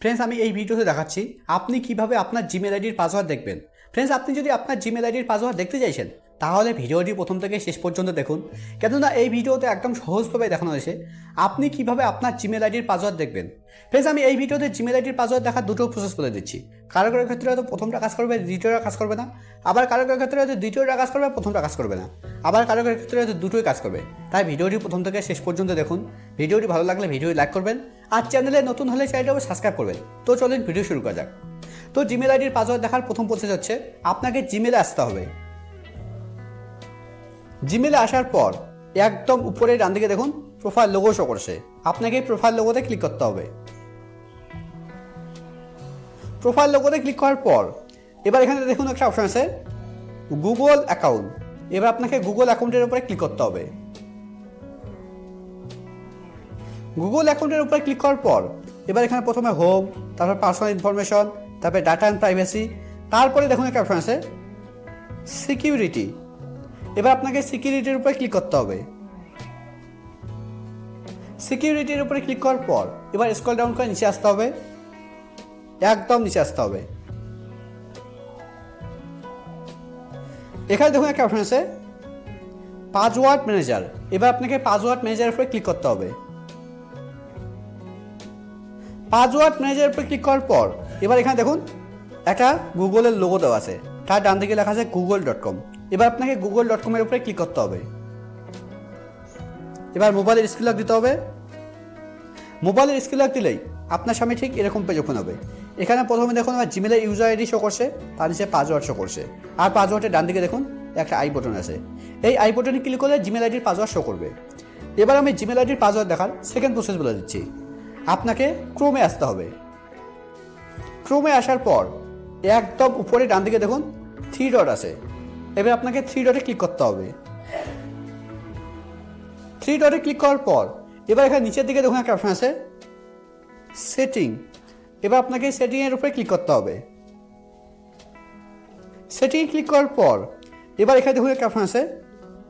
Friends আমি এই ভিডিওতে দেখাচ্ছি আপনি কীভাবে আপনার জিমেল আইডির পাসওয়ার্ড দেখবেন। ফ্রেন্ডস আপনি যদি আপনার জিমেল আইডির পাসওয়ার্ড দেখতে চাইছেন তাহলে ভিডিওটি প্রথম থেকে শেষ পর্যন্ত দেখুন। কেননা এই ভিডিওতে একদম সহজভাবে দেখানো হয়েছে, আপনি কীভাবে আপনার জিমেল আইডির পাসওয়ার্ড দেখবেন। ফ্রেন্ডস আমি এই ভিডিওতে জিমেল আইডির পাসওয়ার্ড দেখার দুটো প্রসেস বলে দিচ্ছি। কারও কারোর ক্ষেত্রে হয়তো প্রথমটা কাজ করবে, দ্বিতীয়টা কাজ করবে না। আবার কারও কারোর ক্ষেত্রে হয়তো দ্বিতীয়টা কাজ করবে, প্রথমটা কাজ করবে না। আবার কারও কারোর ক্ষেত্রে হয়তো দুটোই কাজ করবে। তাই ভিডিওটি প্রথম থেকে শেষ পর্যন্ত দেখুন। ভিডিওটি ভালো লাগলে ভিডিও লাইক করবেন আর চ্যানেলে নতুন হলে চ্যানেলটি সাবস্ক্রাইব করবেন। তো চলুন ভিডিও শুরু করা যাক। তো জিমেল আইডির পাসওয়ার্ড দেখার প্রথম প্রসেস হচ্ছে, আপনাকে জিমেলে আসতে হবে। জিমেলে আসার পর একদম উপরে ডান দিকে দেখুন প্রোফাইল লোগো শো করছে। আপনাকে প্রোফাইল লোগোতে ক্লিক করতে হবে। প্রোফাইল লোগোতে ক্লিক করার পর, এবার এখানে দেখুন একটা অপশন আছে গুগল অ্যাকাউন্ট এবার আপনাকে গুগল অ্যাকাউন্টের উপরে ক্লিক করতে হবে। গুগল অ্যাকাউন্টের উপরে ক্লিক করার পর, এবার এখানে প্রথমে হোম তারপর পার্সোনাল ইনফরমেশন তারপরে ডাটা অ্যান্ড প্রাইভেসি তারপরে দেখুন একটা অপশন আছে সিকিউরিটি এবার আপনাকে সিকিউরিটির উপরে ক্লিক করতে হবে। সিকিউরিটির উপরে ক্লিক করার পর এবার স্ক্রল ডাউন করে নিচে আসতে হবে। একদম নিচে আসতে হবে। এখানে দেখুন একটা অপশন আছে পাসওয়ার্ড ম্যানেজার এবার আপনাকে পাসওয়ার্ড ম্যানেজারের উপরে ক্লিক করতে হবে। পাসওয়ার্ড ম্যানেজারের উপরে ক্লিক করার পর এবার এখানে দেখুন একটা গুগলের লোগো দেওয়া আছে। তার ডান দিকে লেখা আছে গুগল ডট কম এবার আপনাকে গুগল ডট কমের উপরে ক্লিক করতে হবে। এবার মোবাইলের স্ক্রিন লক দিতে হবে। মোবাইলের স্ক্রিন লক দিলেই আপনার সামনে ঠিক এরকম পেজ ওপেন হবে। এখানে প্রথমে দেখুন আমার জিমেলের ইউজার আইডি শো করছে, তার নিচে পাসওয়ার্ড শো করছে। আর পাসওয়ার্ডের ডান দিকে দেখুন, একটা আই বটন আছে। এই আই বটনে ক্লিক করলে জিমেল আইডির পাসওয়ার্ড শো করবে। এবার আমি জিমেল আইডির পাসওয়ার্ড দেখার সেকেন্ড প্রসেস বলে দিচ্ছি। আপনাকে ক্রোমে আসতে হবে। ক্রোমে আসার পর একদম উপরে ডান দিকে দেখুন থ্রি ডট আছে। এবার আপনাকে থ্রি ডটে ক্লিক করতে হবে। থ্রি ডটে ক্লিক করার পর, এবার এখানে নিচের দিকে দেখুন একটা অপশন আছে সেটিং এবার আপনাকে সেটিংয়ের উপরে ক্লিক করতে হবে। সেটিং ক্লিক করার পর, এবার এখানে দেখুন একটা অপশন আছে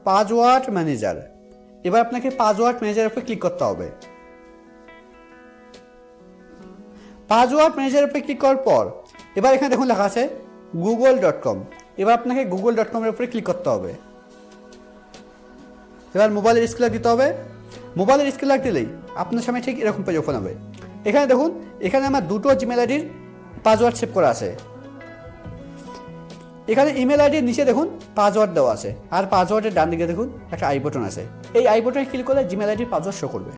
পাসওয়ার্ড ম্যানেজার এবার আপনাকে পাসওয়ার্ড ম্যানেজারের উপরে ক্লিক করতে হবে। পাসওয়ার্ড ম্যানেজারের উপরে ক্লিক করার পর, এবার এখানে দেখুন লেখা আছে গুগল ডট কম এবার আপনাকে গুগল ডট কমের উপরে ক্লিক করতে হবে। এবার মোবাইলের স্ক্রিন দিতে হবে। মোবাইলের স্ক্রিন দিলেই আপনার সামনে ঠিক এরকম পেজ ওপেন হবে। এখানে দেখুন, এখানে আমার দুটো জিমেল আইডির পাসওয়ার্ড সেভ করা আছে। এখানে ইমেল আইডির নিচে দেখুন পাসওয়ার্ড দেওয়া আছে। আর পাসওয়ার্ডের ডান দিকে দেখুন, একটা আই বটন আছে। এই আই বটনে ক্লিক করলে জিমেল আইডির পাসওয়ার্ড শো করবে।